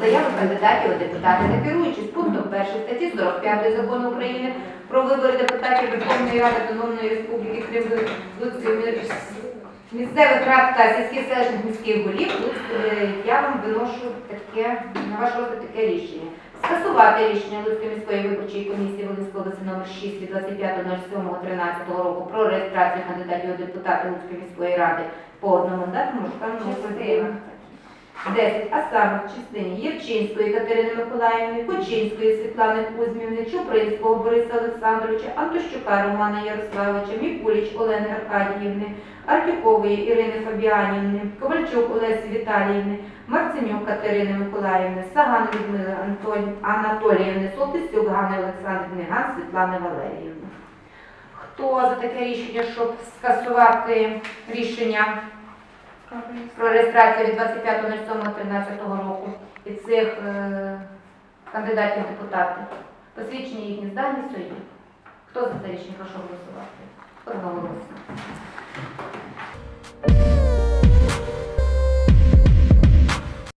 заяви кандидатів у депутати, не керуючись пунктом 1 статті 45 закону України про вибори депутатів Верховної Ради Автономної Республіки Крим місцевих рад та сільських селищних міських голів, е, я вам виношу таке на ваш розгляд таке рішення. Скасувати рішення Луцької міської виборчої комісії Волинської області номер 6 від 25.07.13 року про реєстрацію кандидатів у депутати Луцької міської ради по одномандатному штатному окрузі. 10. А саме в частині Євчинської Катерини Миколаївни, Кучинської Світлани Кузьмівни, Чупринського Бориса Олександровича, Антощука Романа Ярославовича, Мікуліч Олени Аркадіївни, Артюкової Ірини Фабіанівни, Ковальчук Олесі Віталіївни, Марценюк Катерини Миколаївни, Саган Людмили Антон- Анатоліївни, Солтисюк Ганни Олександрівни, Ган Світлани Валеріївни. Хто за таке рішення, щоб скасувати рішення про реєстрацію від 25.07.13 року і цих е, кандидатів депутатів. Посвідчення їхні здані свої. Хто за це рішення прошу голосувати? Одноголосно.